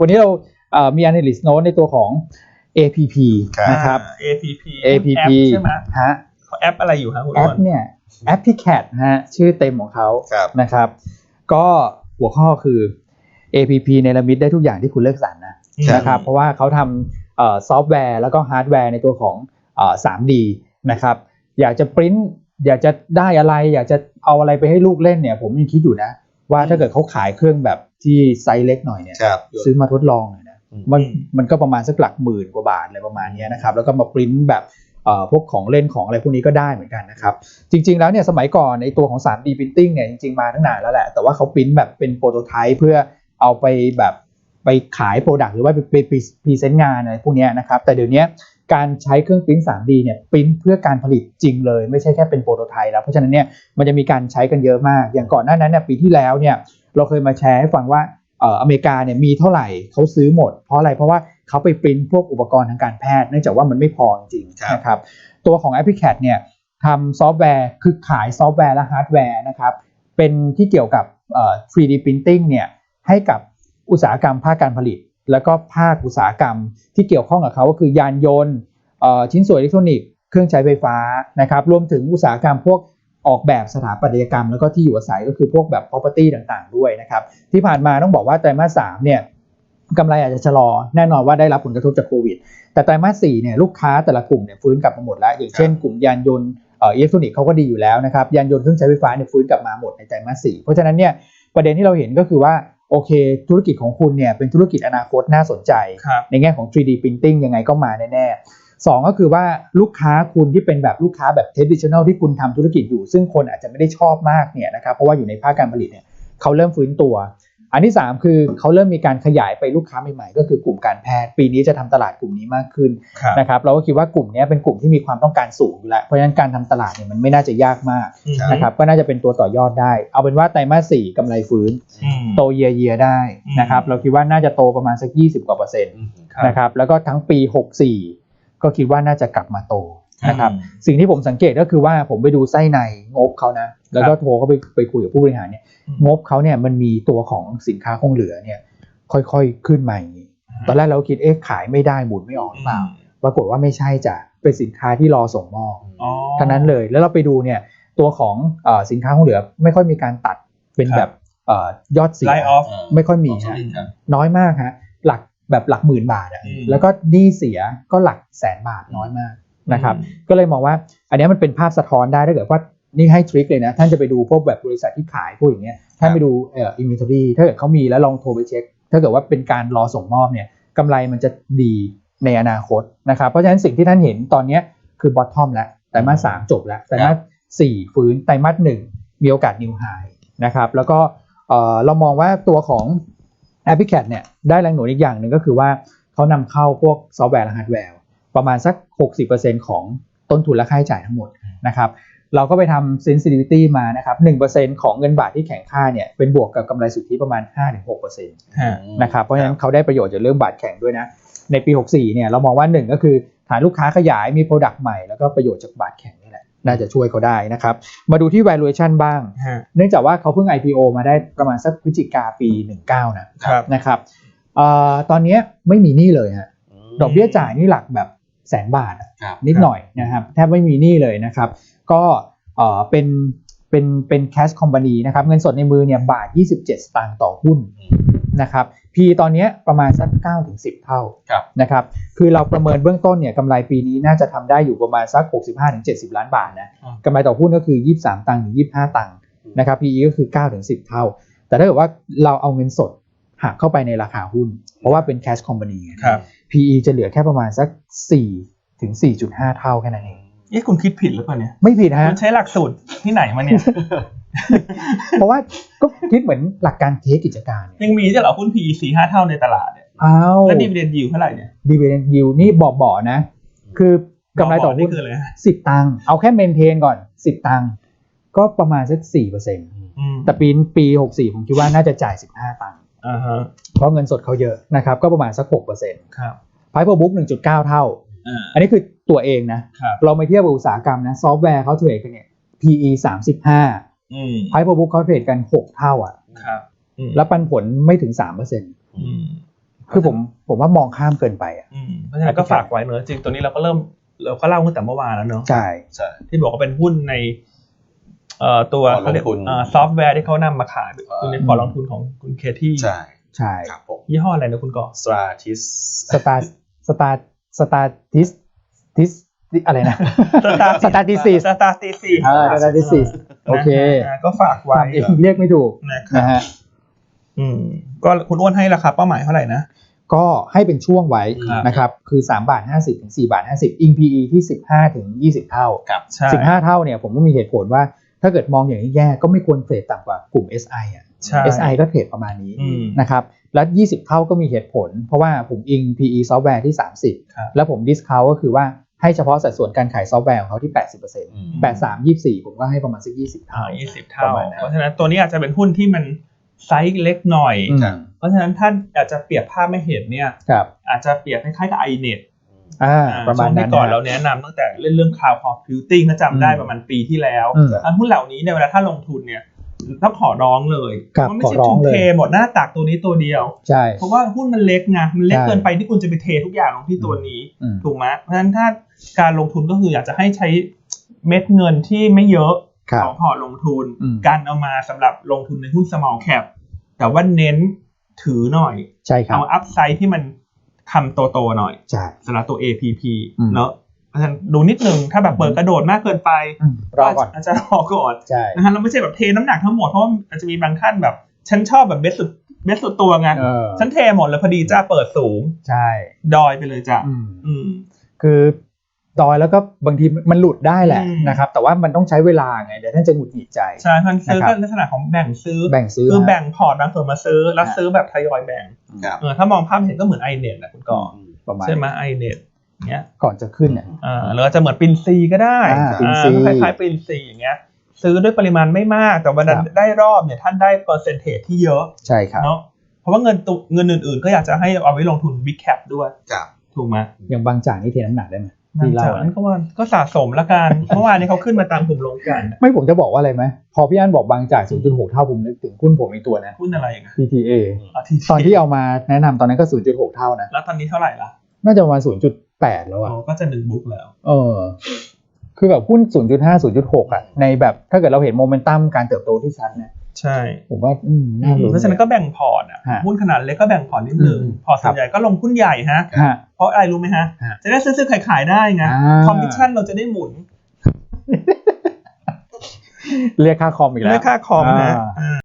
วันนี้เราเอ่อมี analyst note ในตัวของ APP ครับนะครับ APP APP แอปใช่ไหมฮะเขาแอปอะไรอยู่ครับคุณแออ้ปวนเนี่ยแอปพิแคดฮะชื่อเต็มของเขาครับนะครับ ก็หัวข้อคือ APP ในระมิดได้ทุกอย่างที่คุณเลือกสรรนะครับนะครับ เพราะว่าเขาทำเอ่อซอฟต์แวร์แล้วก็ฮาร์ดแวร์ในตัวของเอ่อ 3D นะครับ อยากจะปริ้นอยากจะได้อะไร อยากจะเอาอะไรไปให้ลูกเล่นเนี่ย ผมยังคิดอยู่นะ ว่าถ้าเกิดเขาขายเครื่องแบบที่ไซส์เล็กหน่อยเนี่ยครับซื้อมาทดลองหน่อยนะอืมมันมันก็ประมาณสักหลักหมื่นกว่าบาทอะไรประมาณเนี้ยนะครับแล้วก็มาปริ้นแบบเอ่อพวกของเล่นของอะไรพวกนี้ก็ได้เหมือนกันนะครับ จริง ๆ แล้วเนี่ยสมัยก่อนในตัวของ 3D Printing เนี่ยจริง ๆ มาตั้งนานแล้วแหละ แต่ว่าเขาปริ้นแบบเป็นโปรโตไทป์เพื่อเอาไปแบบไปขายโปรดักต์หรือว่าไปไปไปพรีเซนต์งานอะไรพวกเนี้ยนะครับ แต่เดี๋ยวนี้ การใช้เครื่องปริ้น 3D เนี่ยปริ้นเพื่อการผลิตจริงเลย ไม่ใช่แค่เป็นโปรโตไทป์แล้ว เพราะฉะนั้นเนี่ยมันจะมีการใช้กันเยอะมาก อย่างก่อนหน้านั้นเนี่ยปีที่แล้วเนี่ยเราเคยมาแชร์ให้ฟังว่าเอ่ออเมริกาเนี่ยมีเท่าไหร่เขาซื้อหมด เพราะอะไรเพราะว่าเขาไปปริ้นพวกอุปกรณ์ทางการแพทย์เนื่องจากว่ามันไม่พอจริงครับๆนะครับตัวของ a p p l i c a t เนี่ยทำซอฟต์แวร์คือขายซอฟต์แวร์และฮาร์ดแวร์นะครับเป็นที่เกี่ยวกับเอ่อ 3D Printing เนี่ยให้กับอุตสาหกรรมภาคการผลิต แล้วก็ภาคอุตสาหกรรมที่เกี่ยวข้องกับเขาก็คือยานยนต์ชิ้นส่วนอิเล็กทรอนิกส์เครื่องใช้ไฟฟ้านะครับรวมถึงอุตสาหกรรมพวกออกแบบสถาปัตยกรรม แล้วก็ที่อยู่อาศัยก็คือพวกแบบ property ต่างๆ ด้วยนะครับที่ผ่านมาต้องบอกว่าไตรมาสสามเนี่ยกำไรอาจจะชะลอแน่นอนว่าได้รับผลกระทบจากโควิด แต่ไตรมาสสี่เนี่ยลูกค้าแต่ละกลุ่มเนี่ยฟื้นกลับมาหมดแล้ว อย่างเช่นกลุ่มยานยนต์อิเล็กทรอนิกส์เขาก็ดีอยู่แล้วนะครับยานยนต์เครื่องใช้ไฟฟ้าเนี่ยฟื้นกลับมาหมดในไตรมาสสี่เพราะฉะนั้นเนี่ยประเด็นที่เราเห็นก็คือว่า โอเค ธุรกิจของคุณเนี่ยเป็นธุรกิจอนาคตน่าสนใจครับในแง่ของ 3D Printing ยังไงก็มาแน่ๆสองก็คือว่าลูกค้าคุณที่เป็นแบบลูกค้าแบบ traditional ที่คุณทำธุรกิจอยู่ ซึ่งคนอาจจะไม่ได้ชอบมากเนี่ยนะครับเพราะว่าอยู่ในภาคการผลิตเนี่ยเขาเริ่มฟื้นตัว อันที่ 3 คือเขาเริ่มมีการขยายไปลูกค้าใหม่ๆ ก็คือกลุ่มการแพทย์ปีนี้จะทำตลาดกลุ่มนี้มากขึ้นครับนะครับเราก็คิดว่ากลุ่มนี้เป็นกลุ่มที่มีความต้องการสูงอยู่แล้วเพราะฉะนั้นการทำตลาดเนี่ยมันไม่น่าจะยากมากอืมนะครับก็น่าจะเป็นตัวต่อยอดได้ เอาเป็นว่าไตรมาสสี่กำไรฟื้นอืมโตเยียเยียได้นะครับเราคิดว่าน่าจะโตประมาณสัก 20กว่าเปอร์เซ็นต์ครับนะครับแล้วก็ทั้งปี 64 ก็คิดว่าน่าจะกลับมาโต นะครับอืมสิ่งที่ผมสังเกตก็คือว่าผมไปดูไส้ในงบเขานะแล้วก็โทรเขาไปไปคุยกับผู้บริหารเนี่ยอืมงบเขาเนี่ยมันมีตัวของสินค้าคงเหลือเนี่ยค่อยๆขึ้นมาอย่างนี้ตอนแรกเราก็คิดเอ๊ะขายไม่ได้หมุนไม่ออกหรือเปล่าปรากฏว่าไม่ใช่จ้ะเป็นสินค้าที่รอส่งมอบอ๋อทั้งนั้นเลยแล้วเราไปดูเนี่ยตัวของเออสินค้าคงเหลือไม่ค่อยมีการตัดเป็นครับแบบเออยอดเสียไลออฟไม่ค่อยมีออฮะสลิดครับน้อยมากฮะหลักแบบหลักหมื่นบาทอะอืมแล้วก็หนี้เสียก็หลักแสนบาทน้อยมาก นะครับก็เลยมองว่าอันเนี้ยมันเป็นภาพสะท้อนได้ถ้าเกิดว่านี่ให้ทริคเลยนะท่านจะไปดูพวกแบบบริษัทที่ขายพวกอย่างเงี้ยท่านไปดูเอ่ออินเวนทอรี่ถ้าเกิดเขามีแล้วลองโทรไปเช็ค ถ้าเกิดว่าเป็นการรอส่งมอบเนี่ยกำไรมันจะดีในอนาคตนะครับเพราะฉะนั้นสิ่งที่ท่านเห็นตอนเนี้ยคือบอททอมแล้วไตรมาสสามจบแล้วไตรมาสสี่ฟื้นไตรมาสหนึ่งมีโอกาสนิวไฮนะครับแล้วก็เอ่อเรามองว่าตัวของ a p p l i c a t เนี่ยได้แรงหนุนอีกอย่างหนึ่งก็คือว่าเขานำเข้าพวกซอฟต์แวร์และฮาร์ดแวร์ ประมาณสัก 60%ของต้นทุนและค่าใช้จ่ายทั้งหมดนะครับเราก็ไปทำ sensitivity มานะครับ1%ของเงินบาทที่แข็งค่าเนี่ยเป็นบวกกับกำไรสุทธิประมาณ 5-6%ฮะนะครับ เพราะฉะนั้นเขาได้ประโยชน์จากเรื่องบาทแข็งด้วยนะ ในปี 64 เนี่ยเรามองว่า 1 ก็คือฐานลูกค้าขยายมี Product ใหม่แล้วก็ประโยชน์จากบาทแข็งนี่แหละ น่าจะช่วยเขาได้นะครับ มาดูที่ valuation บ้างฮะเนื่องจากว่าเขาเพิ่ง IPO มาได้ประมาณสักพฤศจิกาปี 19 นะครับนะครับเอ่อตอนเนี้ยไม่มีหนี้เลยฮะดอกเบี้ยจ่ายนี่หลักแบบ แสนบาทอะครับนิดหน่อยนะครับแทบไม่มีหนี้เลยนะครับ ก็เอ่อเป็นเป็นเป็น cash company นะครับเงินสดในมือเนี่ยบาท 27 สตางค์ต่อหุ้นนะครับ P ตอนเนี้ยประมาณสัก9ถึง10 เท่าครับนะครับคือเราประเมินเบื้องต้นเนี่ยกำไรปีนี้น่าจะทำได้อยู่ประมาณสัก 65ถึง70 ล้านบาทนะอืมกำไรต่อหุ้นก็คือ 23 ตังค์ถึง 25 ตังค์นะครับ PE ก็คือ9ถึง10 เท่า แต่ถ้าเกิดว่าเราเอาเงินสดหักเข้าไปในราคาหุ้น เพราะว่าเป็น cash company ไงครับ PE จะเหลือแค่ประมาณสัก4ถึง4.5 เท่าแค่นั้นเอง เอ๊ะคุณคิดผิดหรือเปล่าเนี่ย ไม่ผิดฮะคุณใช้หลักสูตรที่ไหนมาเนี่ย เพราะว่าก็คิดเหมือนหลักการเทคกิจการเนี่ยยังมีจะเหรอหุ้น PE สี่ห้าเท่าในตลาดเนี่ย อ้าว แล้วดีเวเดนยิวเท่าไหร่เนี่ย dividend yield นี่บอกบ่อๆนะ คือกำไรต่อหุ้นคืออะไรฮะ10ตังค์เอาแค่เมนเทนก่อน10ตังค์ก็ประมาณสัก4%อืมแต่ปีปี64ผมคิดว่าน่าจะจ่าย15ตังค์อ่าฮะ เพราะเงินสดเขาเยอะนะครับ ก็ประมาณสัก6%ครับไพร์บุ๊ก1.9เท่าอ่า อันนี้คือตัวเองนะครับเราไปเทียบกับอุตสาหกรรมนะ ซอฟต์แวร์เขาเทรดกันเนี่ย PE 35อืมไพร์บุ๊กเขาเทรดกัน6เท่าอะครับอืมแล้วปันผลไม่ถึง3%อืมคือผมผมว่ามองข้ามเกินไปอะอืมเพราะฉะนั้นก็ฝากไว้เนอะจริงตัวนี้เราก็เริ่มเราก็เล่าตั้งแต่เมื่อวานแล้วเนอะใช่ใช่ที่บอกว่าเป็นหุ้นในเอ่อ ตัวพอร์ตลงเขาเรียกทุนอ่าซอฟต์แวร์ที่เขานำมาขายอยู่ในพอร์ตลงทุนของคุณเคที่ใช่ใช่ครับผมยี่ห้ออะไรนะคุณก่อ stratis สตาร์สตาร์สตาร์ทิสทิสอะไรนะ Star- สตาร์ทิสิสสตาร์ตีซีอ่า Statistics โอเค ก็ฝากไว้ทำเองเรียกไม่ถูกนะครับนะฮะอืมก็คุณอ้วนให้ราคาเป้าหมายเท่าไหร่นะก็ให้เป็นช่วงไว้ครับนะครับคือ3บาท50ถึง4บาท50 อิง PE ที่ 15ถึง20 เท่าครับใช่15 เท่าเนี่ยผมก็มีเหตุผลว่า ถ้าเกิดมองอย่างนี้แย่ก็ไม่ควรเทรดต่ำกว่ากลุ่ม SI อะใช่ SI ก็เทรดประมาณนี้อืมนะครับแล้ว 20 เท่าก็มีเหตุผล เพราะว่าผมอิง PE ซอฟต์แวร์ที่ครับ30 แล้วผม discount ก็คือว่าให้เฉพาะสัดส่วนการขายซอฟต์แวร์ของเขาที่ 80% 83 24 ผมก็ให้ประมาณสัก 20อ่าเท่ายี่สิบเท่าประมาณนั้นเพราะฉะนั้นตัวนี้อาจจะเป็นหุ้นที่มันไซส์เล็กหน่อยอืมครับเพราะฉะนั้นท่านอาจจะเปรียบภาพไม่เห็นเนี่ยครับอาจจะเปรียบคล้ายๆกับ iNet อ่าประมาณช่วงนั้ที่นก่อนนะเราแนะนำตั้งแต่เรื่องเรื่อง cloud computing ถ้าจำได้อืมประมาณปีที่แล้วอืมอันหุ้นเหล่านี้เนี่ยเวลาถ้าลงทุนเนี่ยต้องขอร้องเลยครับมันไม่ขอใช่ร้องทุนเลยเทหมดหน้าตักตัวนี้ตัวเดียวใช่เพราะว่าหุ้นมันเล็กไงมันเล็กใช่เกินไปที่คุณจะไปเททุกอย่างลงที่ตัวนี้อืมถูกไหมเพราะฉะนั้นถ้าการลงทุนก็คืออยากจะให้ใช้เม็ดเงินที่ไม่เยอะครับของพอร์ตลงทุนอืมการเอามาสำหรับลงทุนในหุ้น small cap แต่ว่าเน้นถือหน่อยใช่ครับเอาอัพไซด์ที่มัน คำโตๆหน่อยใช่สำหรับตัว APP อืมเนอะเพราะฉะนั้นดูนิดนึงถ้าแบบเปิดกระโดดมากเกินไปอืมรอก่อนอาจจะรอก่อนใช่นะฮะเราไม่ใช่แบบเทน้ำหนักทั้งหมดเพราะว่าอาจจะมีบางท่านแบบ ฉันชอบแบบเบสสุดเบสสุดตัวไงเออฉันเทหมดแล้วพอดีจ้าเปิดสูง ใช่ ดอยไปเลยจ้ะอืมอืมคือ ดอยแล้วก็บางทีมันหลุดได้แหละอืมนะครับ แต่ว่ามันต้องใช้เวลาไงเดี๋ยวท่านจะหงุดหงิดใจใช่พันซื้อนะครับก็ลักษณะของแบ่งซื้อแบ่งซื้อคือนะแบ่งพอร์ตบางส่วนมาซื้อแล้วฮะซื้อแบบทยอยแบ่งครับเออถ้ามองภาพเห็นก็เหมือน iNet แหละคุณก่อประมาณใช่ไหม iNet เงี้ยก่อนจะขึ้นเนี่ยอ่าหรืออาจจะเหมือนปินซีก็ได้อ่าอ่าปินซีคล้ายๆปินซีอย่างเงี้ยซื้อด้วยปริมาณไม่มาก แต่วันนั้นครับได้รอบเนี่ยท่านได้เปอร์เซนเทจที่เยอะใช่ครับเนาะเพราะว่าเงินตุเงินอื่นๆ ก็อยากจะให้เอาไว้ลงทุน big cap ด้วยครับถูกไหมอย่างบางจากนี่เทน้ำหนักได้ไหมบาง ที่จาเล่ากนั้นก็ว่าก็สะสมละกันเมื่อวานนี้เขาขึ้นมาตามกลุ่มลงกัน ไม่ผมจะบอกว่าอะไรไหมพอพี่อันบอกบางจาก 0.6 เท่าผมนึกถึงหุ้นผมอีกตัวนะหุ้นอะไรอะ PTA าที่ตอนที่เอามาแนะนำตอนนั้นก็ 0.6 เท่านะ แล้วตอนนี้เท่าไหร่ละน่าจะประมาณ 0.8 แล้วอะโอ้ก็จะหนึ่งบุ๊กแล้ว เออ คือแบบหุ้น 0.5 0.6 อะ ในแบบถ้าเกิดเราเห็นโมเมนตัมการเติบโตที่ชัดเนี่ย ใช่ผมว่าอืมน่าลุ้นเพราะฉะนั้นก็แบ่งพอร์ตอะฮะหุ้นขนาดเล็กก็แบ่งพอร์ตนิดนึงอืมพอร์ตส่วนใหญ่ก็ลงหุ้นใหญ่ฮะฮะเพราะอะไรรู้ไหมฮะฮะจะได้ซื้อซื้อขายขายได้ไงอ่าคอมมิชชั่นเราจะได้หมุน เรียกค่าคอมอีกแล้วเรียกค่าคอมนะอ่า